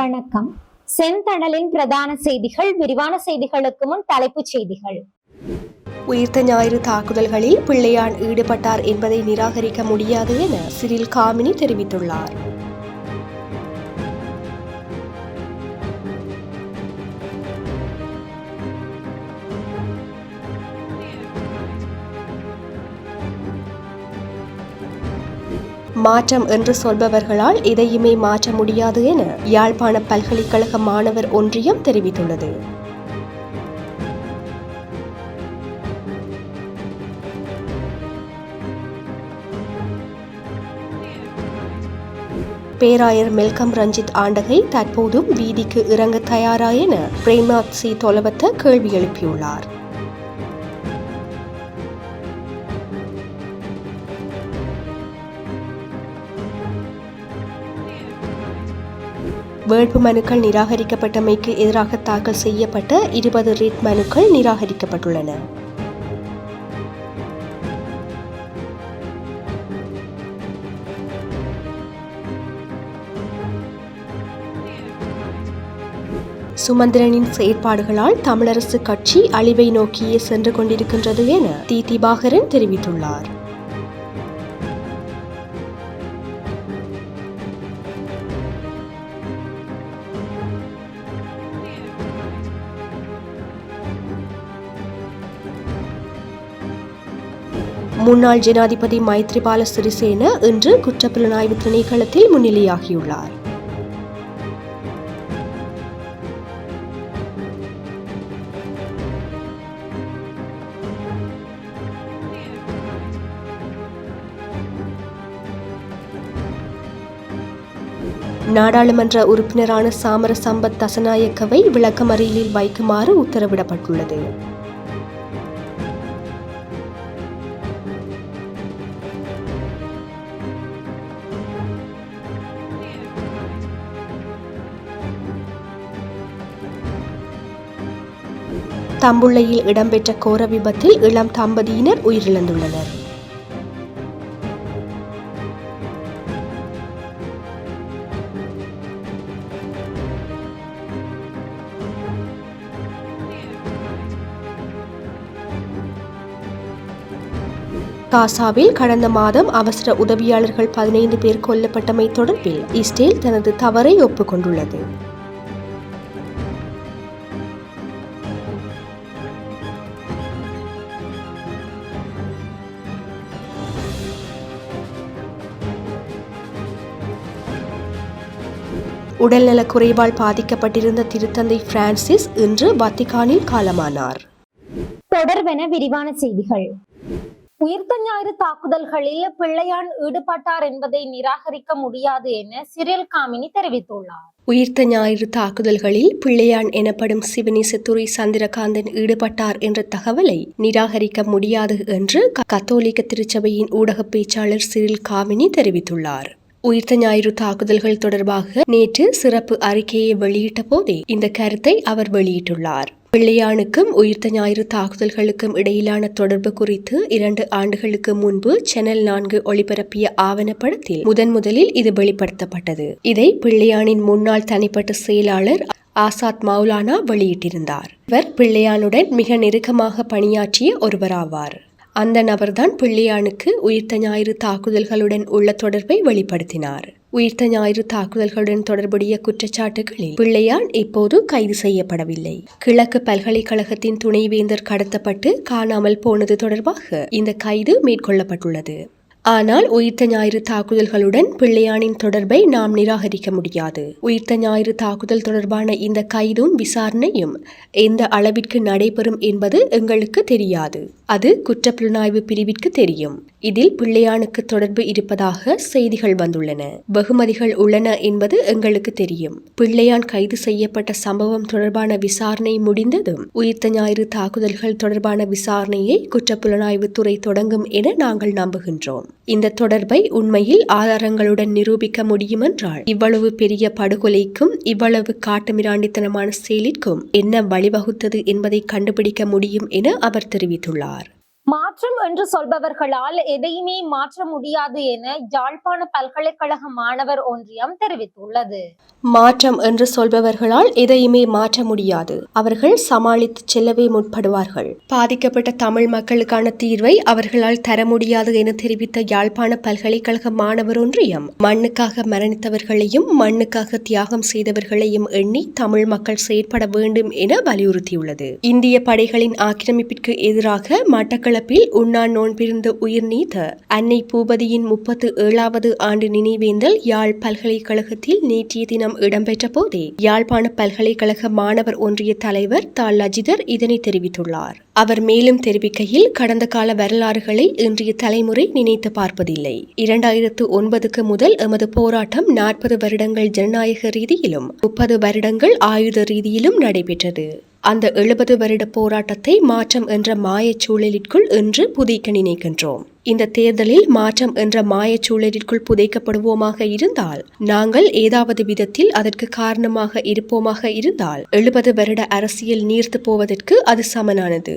வணக்கம். செந்தணலின் பிரதான செய்திகள் விரிவான செய்திகளுக்கு முன் தலைப்புச் செய்திகள். உயிர்த்த ஞாயிறு தாக்குதல்களில் பிள்ளையான் ஈடுபட்டார் என்பதை நிராகரிக்க முடியாது என சிறில் காமினி தெரிவித்துள்ளார். மாற்றம் என்று சொல்பவர்களால் எதையுமே மாற்ற முடியாது என யாழ்ப்பாண பல்கலைக்கழக மாணவர் ஒன்றியம் தெரிவித்துள்ளது. பேராயர் மெல்கம் ரஞ்சித் ஆண்டகை தற்போதும் வீதிக்கு இறங்க தயாரா என பிரேம்நாத் சி தொலவத்த கேள்வி எழுப்பியுள்ளார். வேட்பு மனுக்கள் நிராகரிக்கப்பட்டமைக்கு எதிராக தாக்கல் செய்யப்பட்ட இருபது ரிட் மனுக்கள் நிராகரிக்கப்பட்டுள்ளன. சுமந்திரனின் செயற்பாடுகளால் தமிழரசு கட்சி அழிவை நோக்கியே சென்று கொண்டிருக்கின்றது என தி. திபாகரன் தெரிவித்துள்ளார். முன்னாள் ஜனாதிபதி மைத்ரிபால சிறிசேன இன்று குற்றப்புலனாய்வு திணைக்களத்தில் முன்னிலையாகியுள்ளார். நாடாளுமன்ற உறுப்பினரான சாமர சம்பத் தசநாயக்கவை விளக்கமறியலில் வைக்குமாறு உத்தரவிடப்பட்டுள்ளது. தம்புள்ளையில் இடம்பெற்ற கோர விபத்தில் இளம் தம்பதியினர் உயிரிழந்துள்ளனர். காசாவில் கடந்த மாதம் அவசர உதவியாளர்கள் பதினைந்து பேர் கொல்லப்பட்டமை தொடர்பில் இஸ்ரேல் தனது தவறை ஒப்புக்கொண்டுள்ளது. உடல்நலக் குறைவால் பாதிக்கப்பட்டிருந்த திருத்தந்தை பிரான்சிஸ் இன்று வத்திகானில் காலமானார். தொடர்பென விரிவான செய்திகள். உயிர்த்த ஞாயிறு தாக்குதல்களில் பிள்ளையான் ஈடுபட்டார் என்பதை நிராகரிக்க முடியாது என சிறில் காமினி தெரிவித்துள்ளார். உயிர்த்த ஞாயிறு தாக்குதல்களில் பிள்ளையான் எனப்படும் சிவனேசத்துறை சந்திரகாந்தன் ஈடுபட்டார் என்ற தகவலை நிராகரிக்க முடியாது என்று கத்தோலிக்க திருச்சபையின் ஊடக பேச்சாளர் சிறில் காமினி தெரிவித்துள்ளார். உயிர்த்த ஞாயிறு தாக்குதல்கள் தொடர்பாக நேற்று சிறப்பு அறிக்கையை வெளியிட்ட போதே இந்த கருத்தை அவர் வெளியிட்டுள்ளார். பிள்ளையானுக்கும் உயிர்த்த ஞாயிறு தாக்குதல்களுக்கும் இடையிலான தொடர்பு குறித்து இரண்டு ஆண்டுகளுக்கு முன்பு சேனல் நான்கு ஒளிபரப்பிய ஆவணப்படத்தில் முதன் முதலில் இது வெளிப்படுத்தப்பட்டது. இதை பிள்ளையானின் முன்னாள் தனிப்பட்ட செயலாளர் ஆசாத் மௌலானா வெளியிட்டிருந்தார். இவர் பிள்ளையானுடன் மிக நெருக்கமாக பணியாற்றிய ஒருவராவார். அந்த நபர்தான் பிள்ளையானுக்கு உயிர்த்த ஞாயிறு தாக்குதல்களுடன் உள்ள தொடர்பை வெளிப்படுத்தினார். உயிர்த்த ஞாயிறு தாக்குதல்களுடன் தொடர்புடைய குற்றச்சாட்டுகளில் பிள்ளையான் இப்போது கைது செய்யப்படவில்லை. கிழக்கு பல்கலைக்கழகத்தின் துணைவேந்தர் கடத்தப்பட்டு காணாமல் போனது தொடர்பாக இந்த கைது மேற்கொள்ளப்பட்டுள்ளது. ஆனால் உயிர்த்த ஞாயிறு தாக்குதல்களுடன் பிள்ளையானின் தொடர்பை நாம் நிராகரிக்க முடியாது. உயிர்த்த ஞாயிறு தாக்குதல் தொடர்பான இந்த கைதும் விசாரணையும் எந்த அளவிற்கு நடைபெறும் என்பது எங்களுக்கு தெரியாது. அது குற்றப்புலனாய்வு பிரிவிற்கு தெரியும். இதில் பிள்ளையானுக்கு தொடர்பு இருப்பதாக செய்திகள் வந்துள்ளன. வெகுமதிகள் உள்ளன என்பது எங்களுக்கு தெரியும். பிள்ளையான் கைது செய்யப்பட்ட சம்பவம் தொடர்பான விசாரணை முடிந்ததும் உயிர்த்த ஞாயிறு தாக்குதல்கள் தொடர்பான விசாரணையை குற்றப்புலனாய்வு துறை தொடங்கும் என நாங்கள் நம்புகின்றோம். இந்த தொடர்பை உண்மையில் ஆதாரங்களுடன் நிரூபிக்க முடியுமென்றால் இவ்வளவு பெரிய படுகொலைக்கும் இவ்வளவு காட்டுமிராண்டித்தனமான செயலிற்கும் என்ன வழிவகுத்தது என்பதை கண்டுபிடிக்க முடியும் என அவர் தெரிவித்துள்ளார். மாற்றம் என்று சொல்பவர்களால் எதையுமே மாற்ற முடியாது என யாழ்ப்பாண பல்கலைக்கழக மாணவர் ஒன்றியம் தெரிவித்துள்ளது. மாற்றம் என்று சொல்பவர்களால் எதையுமே மாற்ற முடியாது. அவர்கள் சமாளித்து செல்லவே முற்படுவார்கள். பாதிக்கப்பட்ட தமிழ் மக்களுக்கான தீர்வை அவர்களால் தர முடியாது என தெரிவித்த யாழ்ப்பாண பல்கலைக்கழக மாணவர் ஒன்றியம் மண்ணுக்காக மரணித்தவர்களையும் மண்ணுக்காக தியாகம் செய்தவர்களையும் எண்ணி தமிழ் மக்கள் செயற்பட வேண்டும் என வலியுறுத்தியுள்ளது. இந்திய படைகளின் ஆக்கிரமிப்பிற்கு எதிராக மட்டக்களப்பில் உண்ணா நோன்பிருந்த உயிர் நீத்த அன்னை பூபதியின் முப்பத்து ஏழாவது ஆண்டு நினைவேந்தல் யாழ் பல்கலைக்கழகத்தில் நேற்றைய தினம் இடம்பெற்ற போதே யாழ்ப்பாண பல்கலைக்கழக மாணவர் ஒன்றிய தலைவர் தா லஜிதர் இதனை தெரிவித்துள்ளார். அவர் மேலும் தெரிவிக்கையில் கடந்த கால வரலாறுகளை இன்றைய தலைமுறை நினைத்து பார்ப்பதில்லை. இரண்டாயிரத்து ஒன்பதுக்கு முதல் எமது போராட்டம் நாற்பது வருடங்கள் ஜனநாயக ரீதியிலும் முப்பது வருடங்கள் ஆயுத ரீதியிலும் நடைபெற்றது. அந்த எழுபது வருட போராட்டத்தை மாற்றம் என்ற மாயச் சூழலிற்குள் இன்று புதைக்க நினைக்கின்றோம். இந்த தேர்தலில் மாற்றம் என்ற மாயச் சூழலிற்குள் புதைக்கப்படுவோமாக இருந்தால் நாங்கள் ஏதாவது விதத்தில் அதற்கு காரணமாக இருப்போமாக இருந்தால் எழுபது வருட அரசியல் நீர்த்து போவதற்கு அது சமனானது.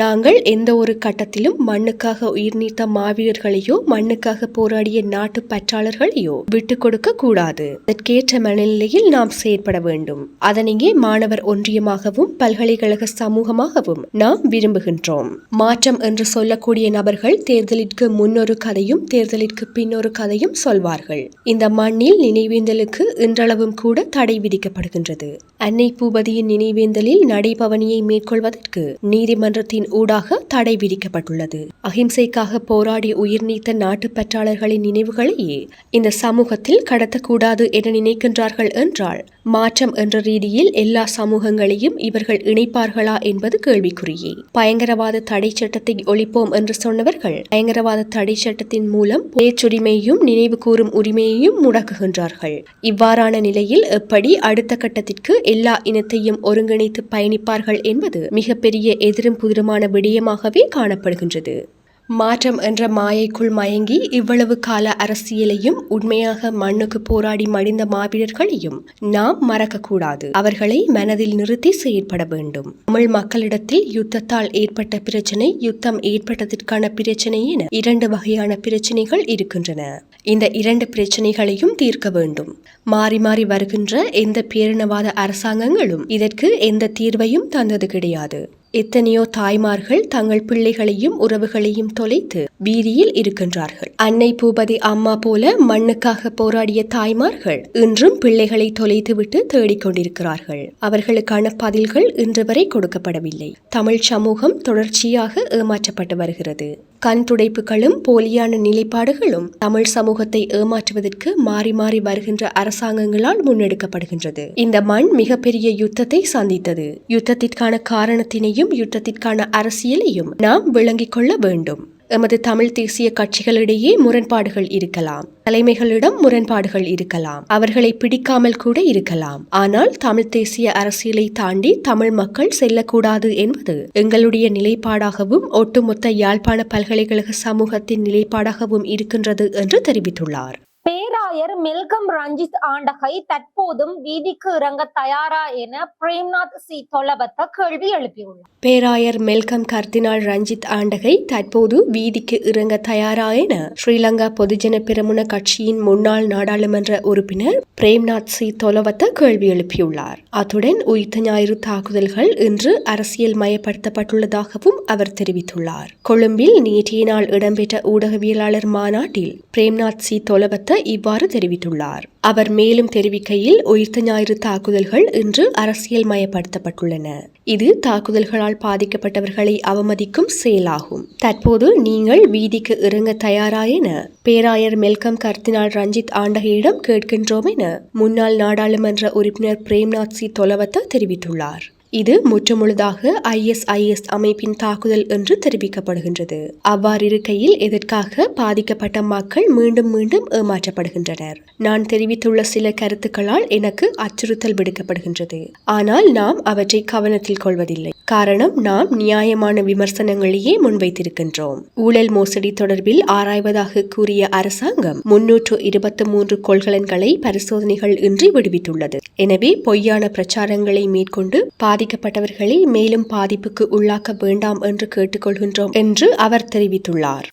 நாங்கள் எந்த ஒரு கட்டத்திலும் மண்ணுக்காக உயிர் நீத்த மாவீரர்களையோ மண்ணுக்காக போராடிய நாட்டு பற்றாளர்களையோ விட்டு கொடுக்க கூடாது. அதற்கேற்ற மனநிலையில் நாம் செயற்பட வேண்டும். அதனையே மாணவர் ஒன்றியமாகவும் பல்கலைக்கழக சமூகமாகவும் நாம் விரும்புகின்றோம். மாற்றம் என்று சொல்லக்கூடிய நபர்கள் தேர்தலிற்கு முன்னொரு கதையும் தேர்தலிற்கு பின்னொரு கதையும் சொல்வார்கள். இந்த மண்ணில் நினைவேந்தலுக்கு இன்றளவும் கூட தடை விதிக்கப்படுகின்றது. அன்னை பூபதியின் நினைவேந்தலில் நடைபவனியை மேற்கொள்வதற்கு நீதிமன்றத்தின் ஊடாக தடை விதிக்கப்பட்டுள்ளது. அகிம்சைக்காக போராடி உயிர் நீத்த நாட்டு பற்றாளர்களின் நினைவுகளையே இந்த சமூகத்தில் கடத்தக்கூடாது என நினைக்கின்றார்கள் என்றால் மாற்றம் என்ற ரீதியில் எல்லா சமூகங்களையும் இவர்கள் இணைப்பார்களா என்பது கேள்விக்குறியே. பயங்கரவாத தடை சட்டத்தை ஒழிப்போம் என்று சொன்னவர்கள் பயங்கரவாத தடை சட்டத்தின் மூலம் பேச்சுரிமையையும் நினைவு கூறும் உரிமையையும் முடக்குகின்றார்கள். இவ்வாறான நிலையில் எப்படி அடுத்த கட்டத்திற்கு எல்லா இனத்தையும் ஒருங்கிணைத்து பயணிப்பார்கள் என்பது மிகப்பெரிய எதிரும் புதிருமான விடயமாகவே காணப்படுகின்றது. மாற்றம் என்ற மாயைக்குள் மயங்கி இவ்வளவு கால அரசியலையும் உண்மையாக மண்ணுக்கு போராடி மடிந்த மாவீரர்களையும் நாம் மறக்கக்கூடாது. அவர்களை மனதில் நிறுத்தி செயற்பட வேண்டும். தமிழ் மக்களிடத்தில் யுத்தத்தால் ஏற்பட்ட பிரச்சனை யுத்தம் ஏற்பட்டதற்கான பிரச்சனை என இரண்டு வகையான பிரச்சனைகள் இருக்கின்றன. இந்த இரண்டு பிரச்சனைகளையும் தீர்க்க வேண்டும். மாறி மாறி வருகின்ற எந்த பேரினவாத அரசாங்கங்களும் இதற்கு எந்த தீர்வையும் தந்தது கிடையாது. எத்தனையோ தாய்மார்கள் தங்கள் பிள்ளைகளையும் உறவுகளையும் தொலைத்து வீதியில் இருக்கின்றார்கள். அன்னை பூபதி அம்மா போல மண்ணுக்காக போராடிய தாய்மார்கள் இன்றும் பிள்ளைகளை தொலைத்துவிட்டு தேடிக்கொண்டிருக்கிறார்கள். அவர்களுக்கான பதில்கள் இன்று வரை கொடுக்கப்படவில்லை. தமிழ் சமூகம் தொடர்ச்சியாக ஏமாற்றப்பட்டு வருகிறது. கண் துடைப்புகளும் போலியான நிலைப்பாடுகளும் தமிழ் சமூகத்தை ஏமாற்றுவதற்கு மாறி மாறி வருகின்ற அரசாங்கங்களால் முன்னெடுக்கப்படுகின்றது. இந்த மண் மிகப்பெரிய யுத்தத்தை சந்தித்தது. யுத்தத்திற்கான காரணத்தினையும் யுத்தத்திற்கான அரசியலையும் நாம் விளங்கிக் கொள்ள வேண்டும். எமது தமிழ் தேசிய கட்சிகளிடையே முரண்பாடுகள் இருக்கலாம். தலைமைகளிடம் முரண்பாடுகள் இருக்கலாம். அவர்களை பிடிக்காமல் கூட இருக்கலாம். ஆனால் தமிழ் தேசிய அரசியலை தாண்டி தமிழ் மக்கள் செல்லக்கூடாது என்பது எங்களுடைய நிலைப்பாடாகவும் ஒட்டுமொத்த யாழ்ப்பாண பல்கலைக்கழக சமூகத்தின் நிலைப்பாடாகவும் இருக்கின்றது என்று தெரிவித்துள்ளார். பேராயர் மெல்கம் ரஞ்சித் ஆண்டகை தற்போதும் வீதிக்கு இறங்க தயாரா என பிரேம்நாத் சி தொலபத்த கேள்வி எழுப்பியுள்ளார். பேராயர் மெல்கம் கர்தினால் ரஞ்சித் ஆண்டகை தற்போது வீதிக்கு இறங்க தயாரா என ஸ்ரீலங்கா பொதுஜன பிரமுன கட்சியின் முன்னாள் நாடாளுமன்ற உறுப்பினர் பிரேம்நாத் சி தொலவத்த கேள்வி எழுப்பியுள்ளார். அத்துடன் உயிர்த்த ஞாயிறு தாக்குதல்கள் இன்று அரசியல் மயப்படுத்தப்பட்டுள்ளதாகவும் அவர் தெரிவித்துள்ளார். கொழும்பில் நேற்றைய நாள் இடம்பெற்ற ஊடகவியலாளர் மாநாட்டில் பிரேம்நாத் சி தொலவத்த இவ்வாறு தெரிவித்துள்ளார். அவர் மேலும் தெரிவிக்கையில் உயிர்த்த ஞாயிறு தாக்குதல்கள் இன்று அரசியல் மயப்படுத்தப்பட்டுள்ளன. இது தாக்குதல்களால் பாதிக்கப்பட்டவர்களை அவமதிக்கும் செயலாகும். தற்போது நீங்கள் வீதிக்கு இறங்க தயாரா என பேராயர் மெல்கம் கர்த்தினால் ரஞ்சித் ஆண்டகையிடம் கேட்கின்றோம் என முன்னாள் நாடாளுமன்ற உறுப்பினர் பிரேம்நாத் சி தொலவத்த தெரிவித்துள்ளார். இது முற்றுமுழுதாக ஐஎஸ்ஐஎஸ் அமைப்பின் தாக்குதல் என்று தெரிவிக்கப்படுகின்றது. அவ்வாறிருக்கையில் எதற்காக பாதிக்கப்பட்ட மக்கள் மீண்டும் மீண்டும் ஏமாற்றப்படுகின்றனர்? நான் தெரிவித்துள்ள சில கருத்துக்களால் எனக்கு அச்சுறுத்தல் விடுக்கப்படுகின்றது. ஆனால் நாம் அவற்றை கவனத்தில் கொள்வதில்லை. காரணம் நாம் நியாயமான விமர்சனங்களையே முன்வைத்திருக்கின்றோம். ஊழல் மோசடி தொடர்பில் ஆராய்வதாக கூறிய அரசாங்கம் முன்னூற்று இருபத்தி மூன்று கொள்கலன்களை பரிசோதனைகள் இன்றி விடுவித்துள்ளது. எனவே பொய்யான பிரச்சாரங்களை மேற்கொண்டு பாதிக்கப்பட்டவர்களை மேலும் பாதிப்புக்கு உள்ளாக்க வேண்டாம் என்று கேட்டுக்கொள்கின்றோம் என்று அவர் தெரிவித்துள்ளார்.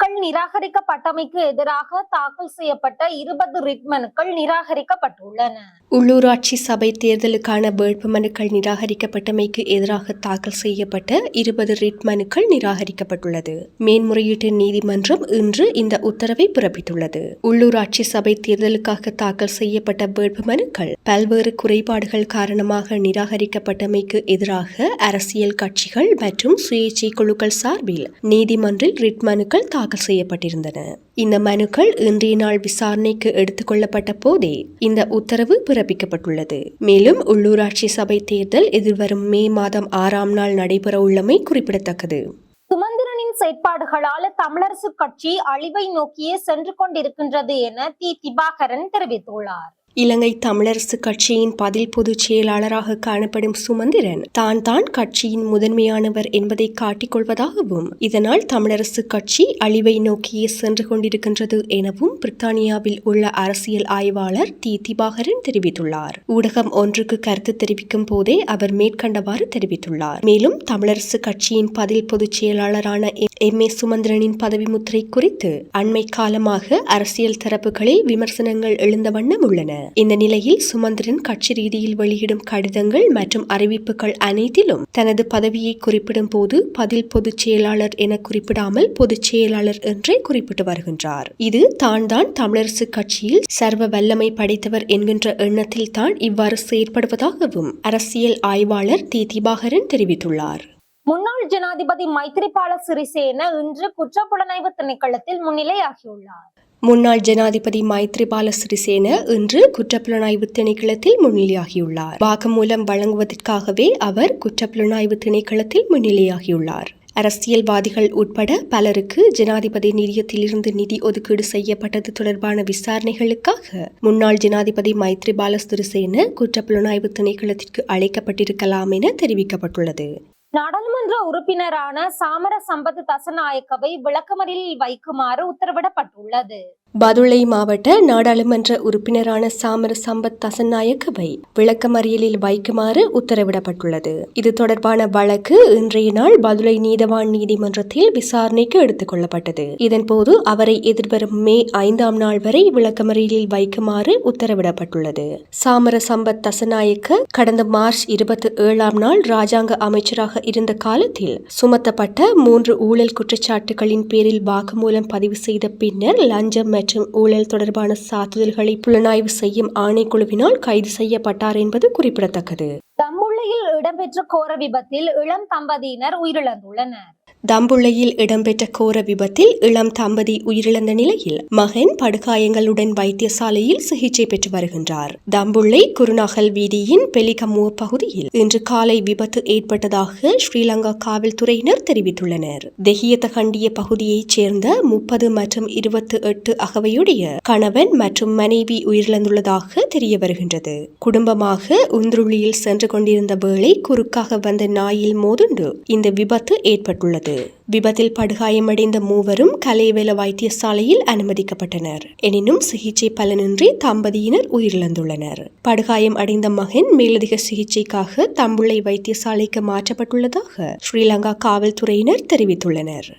மனுக்கள் நிராகரிக்கப்பட்டமைக்கு எதிராக தாக்கல் செய்யப்பட்ட இருபது ரிட் மனுக்கள் நிராகரிக்கப்பட்டுள்ளன. உள்ளூராட்சி சபை தேர்தலுக்கான வேட்புமனுக்கள் நிராகரிக்கப்பட்டமைக்கு எதிராக தாக்கல் செய்யப்பட்ட இருபது ரிட் மனுக்கள் நிராகரிக்கப்பட்டுள்ளது. மேன்முறையீட்டு நீதிமன்றம் இன்று இந்த உத்தரவை பிறப்பித்துள்ளது. உள்ளூராட்சி சபை தேர்தலுக்காக தாக்கல் செய்யப்பட்ட வேட்புமனுக்கள் பல்வேறு குறைபாடுகள் காரணமாக நிராகரிக்கப்பட்டமைக்கு எதிராக அரசியல் கட்சிகள் மற்றும் சுயேட்சை குழுக்கள் சார்பில் நீதிமன்றில் ரிட் மனுக்கள் தாக்கல் செய்யப்பட்டிருந்தன. இந்த மனுக்கள் இன்றைய நாள் விசாரணைக்கு எடுத்துக்கொள்ளப்பட்ட போதே இந்த உத்தரவு பிறப்பிக்கப்பட்டுள்ளது. மேலும் உள்ளூராட்சி சபை தேர்தல் எதிர்வரும் மே மாதம் ஆறாம் நாள் நடைபெற உள்ளமை குறிப்பிடத்தக்கது. சுமந்திரனின் செயற்பாடுகளால் தமிழரசு கட்சி அழிவை நோக்கியே சென்று கொண்டிருக்கின்றது என தி. திபாகரன் தெரிவித்துள்ளார். இலங்கை தமிழரசு கட்சியின் பதில் பொதுச் செயலாளராக காணப்படும் சுமந்திரன் தான் தான் கட்சியின் முதன்மையானவர் என்பதை காட்டிக் கொள்வதாகவும் இதனால் தமிழரசு கட்சி அழிவை நோக்கியே சென்று கொண்டிருக்கின்றது எனவும் பிரித்தானியாவில் உள்ள அரசியல் ஆய்வாளர் தி திபாகரன் தெரிவித்துள்ளார். ஊடகம் ஒன்றுக்கு கருத்து தெரிவிக்கும் போதே அவர் மேற்கண்டவாறு தெரிவித்துள்ளார். மேலும் தமிழரசு கட்சியின் பதில் பொதுச் செயலாளரான எம். ஏ. சுமந்திரனின் பதவி முத்திரை குறித்து அண்மை காலமாக அரசியல் தரப்புகளில் விமர்சனங்கள் எழுந்த வண்ணம் உள்ளன. இந்த நிலையில் சுமந்திரன் கட்சி ரீதியில் வெளியிடும் கடிதங்கள் மற்றும் அறிவிப்புகள் அனைத்திலும் தனது பதவியை குறிப்பிடும் போது பதில் பொதுச் செயலாளர் என குறிப்பிடாமல் பொதுச் செயலாளர் என்றே குறிப்பிட்டு வருகின்றார். இது தான் தான் தமிழரசு கட்சியில் சர்வ வல்லமை படைத்தவர் என்கின்ற எண்ணத்தில் தான் இவ்வாறு செயற்படுவதாகவும் அரசியல் ஆய்வாளர் தி திபாகரன் தெரிவித்துள்ளார். முன்னாள் ஜனாதிபதி மைத்ரிபால சிறிசேன இன்று குற்றப்புலனாய்வு திணைக்களத்தில் முன்னிலையாகியுள்ளார். முன்னாள் ஜனாதிபதி மைத்ரிபால சிறிசேன இன்று குற்றப்புலனாய்வு திணைக்களத்தில் முன்னிலையாகியுள்ளார். வாக்குமூலம் வழங்குவதற்காகவே அவர் குற்றப்புலனாய்வு திணைக்களத்தில் முன்னிலையாகியுள்ளார். அரசியல்வாதிகள் உட்பட பலருக்கு ஜனாதிபதி நிதியத்திலிருந்து நிதி ஒதுக்கீடு செய்யப்பட்டது தொடர்பான விசாரணைகளுக்காக முன்னாள் ஜனாதிபதி மைத்ரிபால சிறிசேன குற்றப்புலனாய்வு திணைக்களத்திற்கு அழைக்கப்பட்டிருக்கலாம் என தெரிவிக்கப்பட்டுள்ளது. நாடாளுமன்ற உறுப்பினரான சாமர சம்பத் தசநாயக்கவை விளக்கமறியலில் வைக்குமாறு உத்தரவிடப்பட்டுள்ளது. பதுளை மாவட்ட நாடாளுமன்ற உறுப்பினரான சாமர சம்பத் தசநாயக்கவை விளக்கமறியலில் வைக்குமாறு உத்தரவிடப்பட்டுள்ளது. இது தொடர்பான வழக்கு இன்றைய நாள் பதுளை நீதவான் நீதிமன்றத்தில் விசாரணைக்கு எடுத்துக் கொள்ளப்பட்டது. இதன்போது அவரை எதிர்வரும் மே ஐந்தாம் நாள் வரை விளக்கமறியலில் வைக்குமாறு உத்தரவிடப்பட்டுள்ளது. சாமர சம்பத் தசநாயக்க கடந்த மார்ச் இருபத்தி ஏழாம் நாள் ராஜாங்க அமைச்சராக இருந்த காலத்தில் சுமத்தப்பட்ட மூன்று ஊழல் குற்றச்சாட்டுகளின் பேரில் வாக்குமூலம் பதிவு செய்த பின்னர் லஞ்சம் மற்றும் ஊழல் தொடர்பான சாத்துதல்களை புலனாய்வு செய்யும் ஆணைக்குழுவினால் கைது செய்யப்பட்டார் என்பது குறிப்பிடத்தக்கது. தம்புள்ளையில் இடம்பெற்ற கோர விபத்தில் இளம் தம்பதியினர் உயிரிழந்துள்ளனர். தம்புள்ளையில் இடம்பெற்ற கோர விபத்தில் இளம் தம்பதி உயிரிழந்த நிலையில் மகன் படுகாயங்களுடன் வைத்தியசாலையில் சிகிச்சை பெற்று வருகின்றார். தம்புள்ளை குருநாகல் வீதியின் பெலிகமுவ பகுதியில் இன்று காலை விபத்து ஏற்பட்டதாக ஸ்ரீலங்கா காவல்துறையினர் தெரிவித்துள்ளனர். தெஹியத்தகண்டிய பகுதியைச் சேர்ந்த முப்பது மற்றும் இருபத்தி எட்டு அகவையுடைய கணவன் மற்றும் மனைவி உயிரிழந்துள்ளதாக தெரிய வருகின்றது குடும்பமாக உந்துருளியில் சென்று கொண்டிருந்த வேளை குறுக்காக வந்த நாயில் மோதுண்டு இந்த விபத்து ஏற்பட்டுள்ளது. விபத்தில் படுகாயமடைந்த மூவரும் கலைவேல வைத்தியசாலையில் அனுமதிக்கப்பட்டனர். எனினும் சிகிச்சை பலனின்றி தம்பதியினர் உயிரிழந்துள்ளனர். படுகாயம் அடைந்த மகன் மேலதிக சிகிச்சைக்காக தம்புள்ளை வைத்தியசாலைக்கு மாற்றப்பட்டுள்ளதாக ஸ்ரீலங்கா காவல்துறையினர் தெரிவித்துள்ளனர்.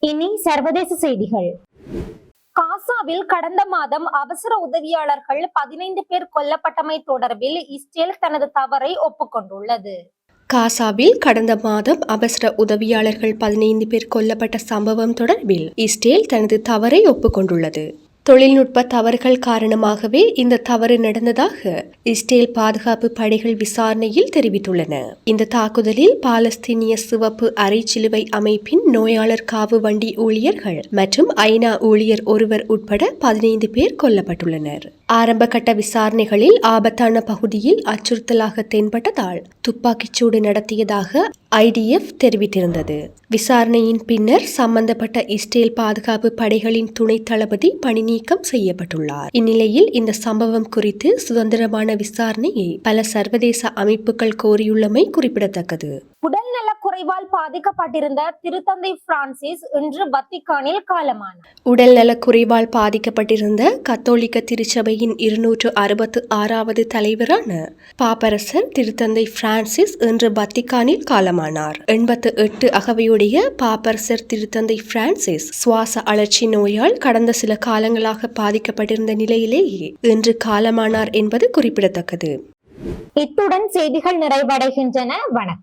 இனி சர்வதேச செய்திகள். காசாவில் கடந்த மாதம் அவசர உதவியாளர்கள் பதினைந்து பேர் கொல்லப்பட்டமை தொடர்பில் இஸ்ரேல் தனது தவறை ஒப்புக்கொண்டுள்ளது. காசாவில் கடந்த மாதம் அவசர உதவியாளர்கள் பதினைந்து பேர் கொல்லப்பட்ட சம்பவம் தொடர்பில் இஸ்ரேல் தனது தவறை ஒப்புக்கொண்டுள்ளது. தொழில்நுட்ப தவறுகள் காரணமாகவே இந்த தவறு நடந்ததாக இஸ்ரேல் பாதுகாப்பு படைகள் விசாரணையில் தெரிவித்துள்ளன. இந்த தாக்குதலில் பாலஸ்தீனிய சிவப்பு அரைச்சிலுவை அமைப்பின் நோயாளர் காவு வண்டி ஊழியர்கள் மற்றும் ஐநா ஊழியர் ஒருவர் உட்பட பதினைந்து பேர் கொல்லப்பட்டுள்ளனர். ஆரம்பகட்ட விசாரணைகளில் ஆபத்தான பகுதியில் அச்சுறுத்தலாக தென்பட்டதால் துப்பாக்கிச்சூடு நடத்தியதாக ஐடிஎஃப் தெரிவித்திருந்தது. விசாரணையின் பின்னர் சம்பந்தப்பட்ட இஸ்ரேல் பாதுகாப்பு படைகளின் துணை தளபதி பணி நீக்கம் செய்யப்பட்டுள்ளார். இந்நிலையில் இந்த சம்பவம் குறித்து சுதந்திரமான விசாரணையை பல சர்வதேச அமைப்புகள் கோரியுள்ளமை குறிப்பிடத்தக்கது. உடல்நல குறைவால் பாதிக்கப்பட்டிருந்த திருத்தந்தை பிரான்சிஸ் இன்று வத்திக்கானில் காலமானார். உடல்நலக் குறைவால் பாதிக்கப்பட்டிருந்த கத்தோலிக்க சபையின் இருநூற்று அறுபத்து ஆறாவது தலைவரான பாப்பரசர் திருத்தந்தை பிரான்சிஸ் இன்று பத்திகானில் காலமானார். எண்பத்து எட்டு அகவையுடைய பாப்பரசர் திருத்தந்தை பிரான்சிஸ் சுவாச அழற்சி நோயால் கடந்த சில காலங்களாக பாதிக்கப்பட்டிருந்த நிலையிலேயே இன்று காலமானார் என்பது குறிப்பிடத்தக்கது. இத்துடன் செய்திகள் நிறைவடைகின்றன. வணக்கம்.